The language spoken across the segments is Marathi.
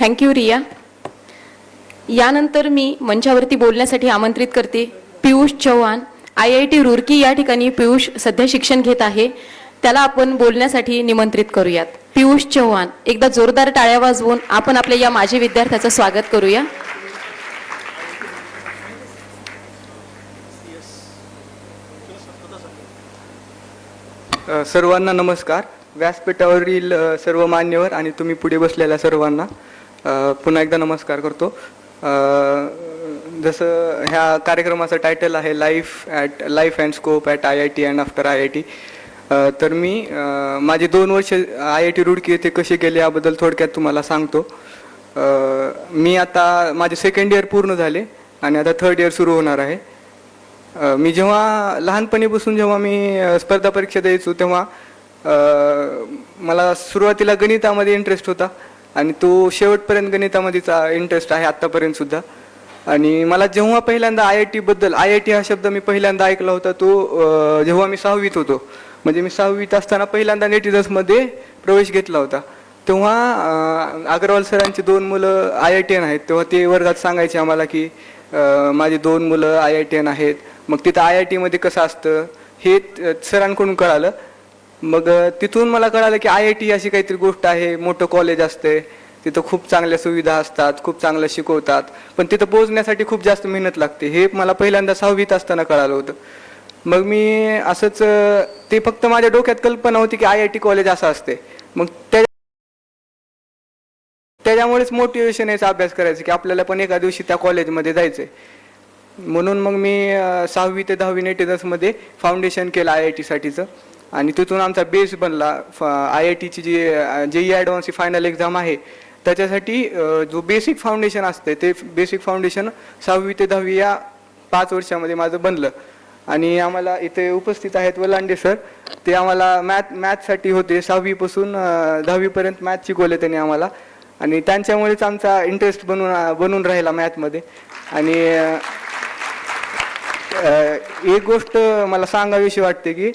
थँक्यू रिया यानंतर मी मंचावरती बोलण्यासाठी आमंत्रित करते Piyush Chavan. I I T Roorkee या ठिकाणी पियुष सध्या शिक्षण घेत आहे. त्याला आपण बोलण्यासाठी निमंत्रित करूयात. पियुष चव्हाण एकदा जोरदार टाळ्या वाजवून आपण आपल्या या माजी विद्यार्थ्याचं स्वागत करूया. सर्वांना नमस्कार. व्यासपीठावरील सर्व मान्यवर आणि तुम्ही पुढे बसलेल्या सर्वांना. पुन्हा एकदा नमस्कार करतो. जसं ह्या कार्यक्रमाचं टायटल आहे life at life and scope at I I T and after I I T तर मी माझे दोन वर्ष आय आय टी रुडकी येथे कसे गेले याबद्दल थोडक्यात तुम्हाला सांगतो. मी आता माझे सेकंड इयर पूर्ण झाले आणि आता थर्ड इयर सुरू होणार आहे. मी जेव्हा लहानपणीपासून जेव्हा मी स्पर्धा परीक्षा द्यायचो तेव्हा मला सुरुवातीला गणितामध्ये इंटरेस्ट होता. आणि तो शेवटपर्यंत गणितामध्येचा इंटरेस्ट आहे आत्तापर्यंत सुद्धा. आणि मला जेव्हा पहिल्यांदा आय आय टीबद्दल आय आय टी हा शब्द मी पहिल्यांदा ऐकला होता तो जेव्हा मी सहावीत होतो. म्हणजे मी सहावीत असताना पहिल्यांदा नेटिझन्समध्ये प्रवेश घेतला होता. तेव्हा अग्रवाल सरांची दोन मुलं आय आय टी एन आहेत. तेव्हा ते वर्गात सांगायचे आम्हाला की माझी दोन मुलं आय आय टी एन आहेत. मग तिथं आय आय टीमध्ये कसं असतं हे सरांकडून कळालं. मग तिथून मला कळालं की आय आय टी अशी काहीतरी गोष्ट आहे मोठं कॉलेज असते. तिथं खूप चांगल्या सुविधा असतात खूप चांगलं शिकवतात. पण तिथं पोहोचण्यासाठी खूप जास्त मेहनत लागते. हे मला पहिल्यांदा सहावीत असताना कळालं होतं. मग मी असंच ते फक्त माझ्या डोक्यात कल्पना होती की आय आय टी कॉलेज असं असते. मग त्या त्याच्यामुळेच मोटिवेशन याचा अभ्यास करायचं की आपल्याला पण एका दिवशी त्या कॉलेजमध्ये जायचंय. म्हणून मग मी सहावी ते दहावी नेटिझन्समध्ये फाउंडेशन केलं आय आय टीसाठीचं आणि तिथून आमचा बेस बनला. आय आय टीची जी जे ई ॲडव्हान्सची फायनल एक्झाम आहे त्याच्यासाठी जो बेसिक फाउंडेशन असते ते बेसिक फाउंडेशन सहावी ते दहावी या पाच वर्षामध्ये माझं बनलं. आणि आम्हाला इथे उपस्थित आहेत वलांडे सर ते आम्हाला मॅथ मॅथसाठी होते. सहावीपासून दहावीपर्यंत मॅथ शिकवले त्यांनी आम्हाला. आणि त्यांच्यामुळेच आमचा इंटरेस्ट बनून बनून राहिला मॅथमध्ये आणि एक गोष्ट मला सांगावीशी वाटते की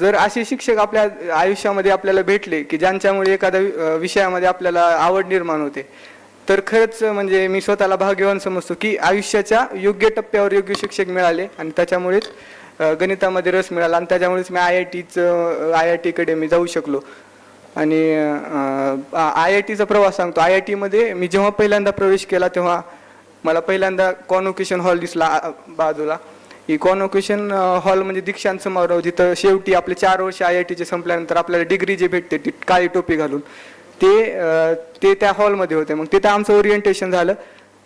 जर असे शिक्षक आपल्या आयुष्यामध्ये आपल्याला भेटले की ज्यांच्यामुळे एखाद्या वि- विषयामध्ये आपल्याला आवड निर्माण होते तर खरंच म्हणजे मी स्वतःला भाग्यवान समजतो की आयुष्याच्या योग्य टप्प्यावर योग्य शिक्षक मिळाले आणि त्याच्यामुळेच गणितामध्ये रस मिळाला आणि त्याच्यामुळेच मी आय आय टीचं आय आय टीकडे मी जाऊ शकलो. आणि आय आय टीचा प्रवास सांगतो. आय आय टीमध्ये मी जेव्हा पहिल्यांदा प्रवेश केला तेव्हा मला पहिल्यांदा कॉन्व्होकेशन हॉल दिसला बाजूला. ही कॉन्व्होकेशन हॉल म्हणजे दीक्षांत समारोह जिथं शेवटी आपले चार वर्ष आय आय टीचे संपल्यानंतर आपल्याला डिग्री जे भेटते ती काळी टोपी घालून ते ते त्या हॉलमध्ये होते. मग तिथं आमचं ओरिएंटेशन झालं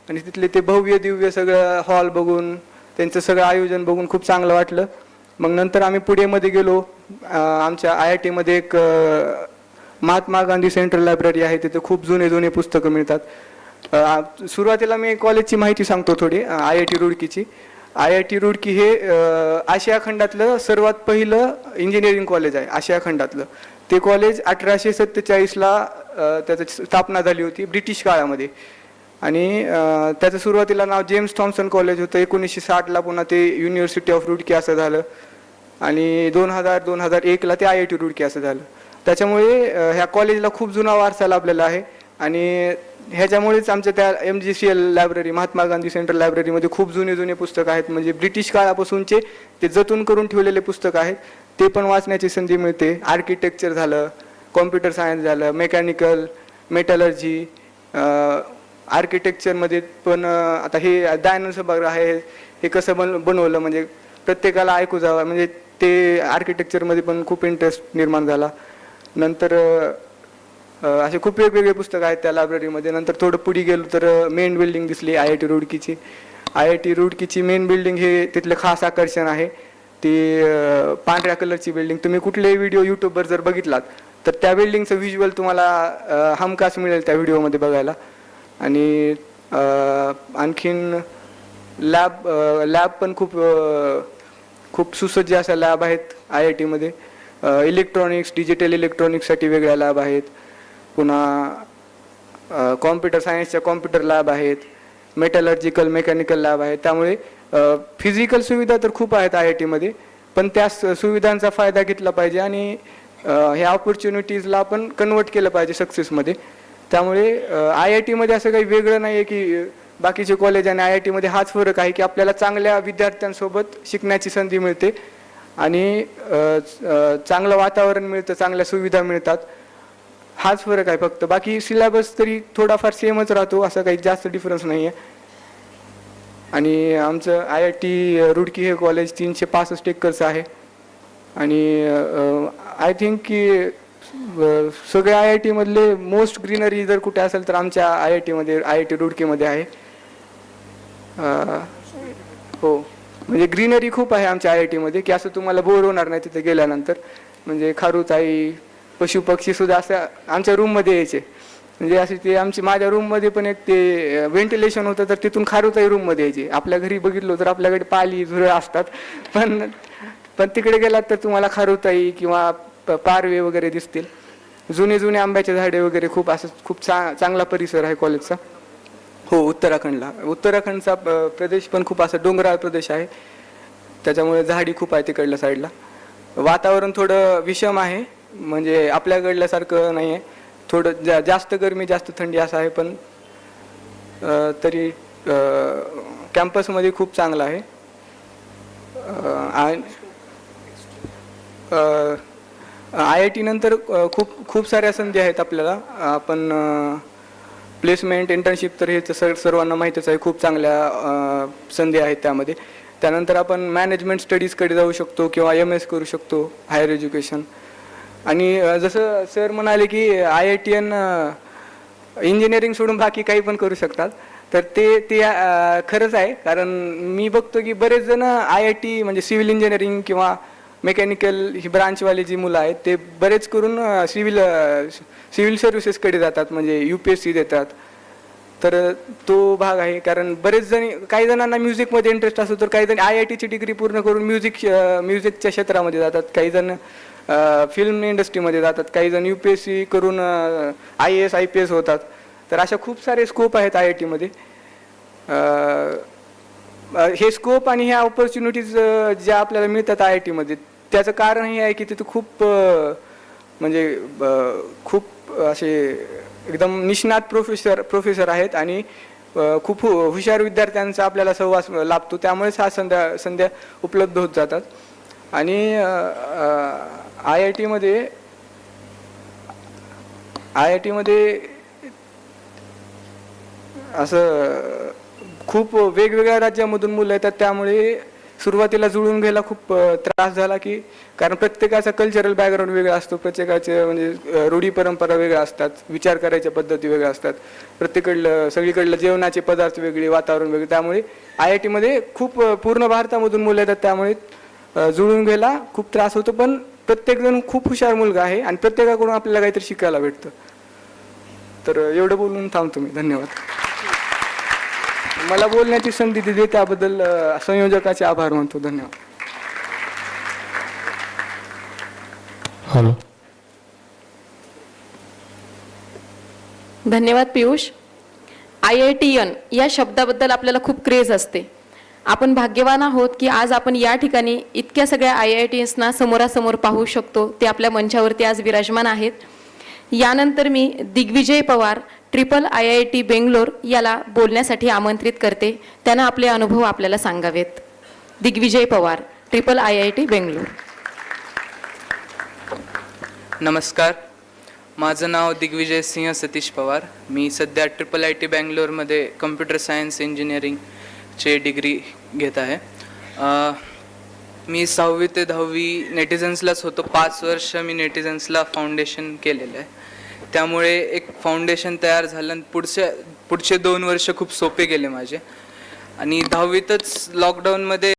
आणि तिथले ते भव्य दिव्य सगळं हॉल बघून त्यांचं सगळं आयोजन बघून खूप चांगलं वाटलं. मग नंतर आम्ही पुढेमध्ये गेलो. आमच्या आय आय टीमध्ये एक महात्मा गांधी सेंट्रल लायब्ररी आहे. तिथे खूप जुने जुने पुस्तकं मिळतात. सुरुवातीला मी कॉलेजची माहिती सांगतो थोडी आय आय टी रुडकीची. आय आय टी रुडकी हे आशिया खंडातलं सर्वात पहिलं इंजिनिअरिंग कॉलेज आहे आशिया खंडातलं. ते कॉलेज अठराशे सत्तेचाळीसला त्याची स्थापना झाली होती ब्रिटिश काळामध्ये. आणि त्याचं सुरुवातीला नाव जेम्स थॉम्सन कॉलेज होतं. एकोणीसशे साठला पुन्हा ते युनिव्हर्सिटी ऑफ रुडकी असं झालं. आणि दोन हजार दोन हजार एकला ते आय आय टी रुडकी असं झालं. त्याच्यामुळे ह्या कॉलेजला खूप जुना वारसा लाभलेला आहे. आणि ह्याच्यामुळेच आमच्या त्या M G C L library Mahatma Gandhi central लायब्ररीमध्ये खूप जुने जुने पुस्तकं आहेत. म्हणजे ब्रिटिश काळापासूनचे ते जतून करून ठेवलेले पुस्तक आहेत. ते पण वाचण्याची संधी मिळते. आर्किटेक्चर झालं कॉम्प्युटर सायन्स झालं मेकॅनिकल मेटलर्जी आर्किटेक्चरमध्ये पण आता हे दयानंद सभागृह आहे हे कसं बन बनवलं म्हणजे प्रत्येकाला ऐकू जावं. म्हणजे ते आर्किटेक्चरमध्ये पण खूप इंटरेस्ट निर्माण झाला. नंतर असे खूप वेगवेगळे पुस्तकं आहेत त्या लायब्ररीमध्ये नंतर थोडं पुढे गेलो तर मेन बिल्डिंग दिसली आय आय टी रुडकीची. आय आय टी रुडकीची मेन बिल्डिंग हे तिथलं खास आकर्षण आहे. ती पांढऱ्या कलरची बिल्डिंग तुम्ही कुठलेही व्हिडिओ यूट्यूबवर जर बघितलात तर त्या बिल्डिंगचं व्हिज्युअल तुम्हाला हमखास मिळेल त्या व्हिडिओमध्ये बघायला. आणि आणखीन लॅब लॅब पण खूप खूप सुसज्ज अशा लॅब आहेत आय आय टीमध्ये इलेक्ट्रॉनिक्स डिजिटल इलेक्ट्रॉनिक्ससाठी वेगळ्या लॅब आहेत. पुन्हा कॉम्प्युटर सायन्सच्या कॉम्प्युटर लॅब आहेत मेटॅलॉजिकल मेकॅनिकल लॅब आहेत. त्यामुळे फिजिकल सुविधा तर खूप आहेत आय आय टीमध्ये पण त्या स- सुविधांचा फायदा घेतला पाहिजे आणि ह्या ऑपॉर्च्युनिटीजला आपण कन्वर्ट केलं पाहिजे सक्सेसमध्ये त्यामुळे आय आय टीमध्ये असं काही वेगळं नाही आहे की बाकीचे कॉलेज आणि आय आय टीमध्ये हाच फरक आहे की आपल्याला चांगल्या विद्यार्थ्यांसोबत शिकण्याची संधी मिळते आणि चांगलं वातावरण मिळतं चांगल्या सुविधा मिळतात. हाच फरक आहे फक्त. बाकी सिलेबस तरी थोडाफार सेमच राहतो असं काही जास्त डिफरन्स नाही आहे आणि आमचं आय आय टी रुडकी हे कॉलेज तीनशे पासष्ट एकरचं आहे. आणि आय थिंक की सगळे आय आय टीमधले मोस्ट ग्रीनरी जर कुठे असेल तर आमच्या आय आय टीमध्ये आय आय टी रुडकीमध्ये आहे. हो. म्हणजे ग्रीनरी खूप आहे आमच्या आय आय टीमध्ये की असं तुम्हाला बोर होणार नाही तिथे गेल्यानंतर. म्हणजे खारुताई पशु पक्षी सुद्धा असं आमच्या रूममध्ये यायचे. म्हणजे असे ते आमची माझ्या रूममध्ये पण एक ते व्हेंटिलेशन होतं तर तिथून खारुताई रूममध्ये यायचे. आपल्या घरी बघितलो तर आपल्याकडे पाली झुरळ असतात. पण पण तिकडे गेलात तर तुम्हाला खारुताई किंवा प- पारवे वगैरे दिसतील. जुने जुने आंब्याचे झाडे वगैरे खूप असं खूप चा चांगला परिसर आहे कॉलेजचा हो उत्तराखंडला. उत्तराखंडचा प्रदेश पण खूप असा डोंगराळ प्रदेश आहे. त्याच्यामुळे झाडी खूप आहे तिकडल्या साईडला वातावरण थोडं विषम आहे. म्हणजे आपल्याकडल्यासारखं नाही आहे थोडं जा जास्त गरमी जास्त थंडी असं आहे पण तरी कॅम्पसमध्ये खूप चांगलं आहे. आय आय टी नंतर खूप खूप साऱ्या संधी आहेत आपल्याला. आपण प्लेसमेंट इंटर्नशिप तर हे तर सर सर्वांना माहीतच आहे. खूप चांगल्या संधी आहेत त्यामध्ये. त्यानंतर आपण मॅनेजमेंट स्टडीजकडे जाऊ शकतो किंवा एम एस करू शकतो हायर एज्युकेशन. आणि जसं सर म्हणाले की I I T N engineering सोडून बाकी काही पण करू शकतात. तर ते ते खरंच आहे. कारण मी बघतो की बरेच जण आय आय टी म्हणजे सिव्हिल इंजिनिअरिंग किंवा मेकॅनिकल ही ब्रांचवाले जी मुलं आहेत ते बरेच करून सिव्हिल सिव्हिल सर्व्हिसेसकडे जातात. म्हणजे यू पी एस सी देतात. तर तो भाग आहे. कारण बरेच जणी काही जणांना म्युझिकमध्ये इंटरेस्ट असतो तर काही जण आय आय टीची डिग्री पूर्ण करून म्युझिक म्युझिकच्या क्षेत्रामध्ये जातात. काही जण फिल्म इंडस्ट्रीमध्ये जातात. काही जण यू पी एस सी करून I A S I P S होतात. तर अशा खूप सारे स्कोप आहेत आय आय टीमध्ये हे स्कोप आणि ह्या ऑपॉर्च्युनिटीज ज्या आपल्याला मिळतात आय आय टीमध्ये त्याचं कारण हे आहे की तिथं खूप म्हणजे खूप असे एकदम निष्णात प्रोफेसर प्रोफेसर आहेत आणि खूप हुशार विद्यार्थ्यांचा आपल्याला सहवास लाभतो. त्यामुळेच हा संध्या संध्या उपलब्ध होत जातात. आणि आय आय टीमध्ये आय आय टीमध्ये असं खूप वेगवेगळ्या राज्यामधून मुलं येतात. त्यामुळे सुरुवातीला जुळून घ्यायला खूप त्रास झाला की कारण प्रत्येकाचा कल्चरल बॅकग्राऊंड वेगळा असतो. प्रत्येकाचे म्हणजे रूढी परंपरा वेगळ्या असतात. विचार करायच्या पद्धती वेगळ्या असतात. प्रत्येकडलं सगळीकडलं जेवणाचे पदार्थ वेगळे वातावरण वेगळे. त्यामुळे आय आय टीमध्ये खूप पूर्ण भारतामधून मुलं येतात. त्यामुळे जुळून घ्यायला खूप त्रास होतो. पण प्रत्येकजण खूप हुशार मुलगा आहे आणि प्रत्येकाकडून आपल्याला काहीतरी शिकायला भेटतं. तर एवढं बोलून थांबतो मी. धन्यवाद. मला बोलण्याची संधी दिली त्याबद्दल अ, संयोजकाचे आभार मानतो. धन्यवाद. हॅलो. धन्यवाद Piyush. I I T N या शब्दाबद्दल आपल्याला खूप क्रेज असते. आपण भाग्यवान आहोत की आज आपण या ठिकाणी इतक्या सगळ्या आय आय टी एसना समोरासमोर पाहू शकतो. ते आपल्या मंचावरती आज विराजमान आहेत. यानंतर मी Digvijay Pawar triple I I T Bangalore याला बोलण्यासाठी आमंत्रित करते. त्यांना आपले अनुभव आपल्याला सांगावेत. Digvijay Pawar triple I I T Bangalore. नमस्कार. माझं नाव दिग्विजय सिंह सतीश पवार. मी सध्या ट्रिपल आय टी बँगलोरमध्ये कम्प्युटर सायन्स इंजिनिअरिंगचे डिग्री घेत आहे. मी सहावी ते दहावी नेटिझन्सलाच होतो. पाच वर्ष मी नेटिझन्सला फाउंडेशन केलेलं आहे. त्यामुळे एक फाउंडेशन तयार झालं आणि पुढच्या पुढचे दोन वर्ष खूप सोपे गेले माझे. आणि दहावीतच लॉकडाऊनमध्ये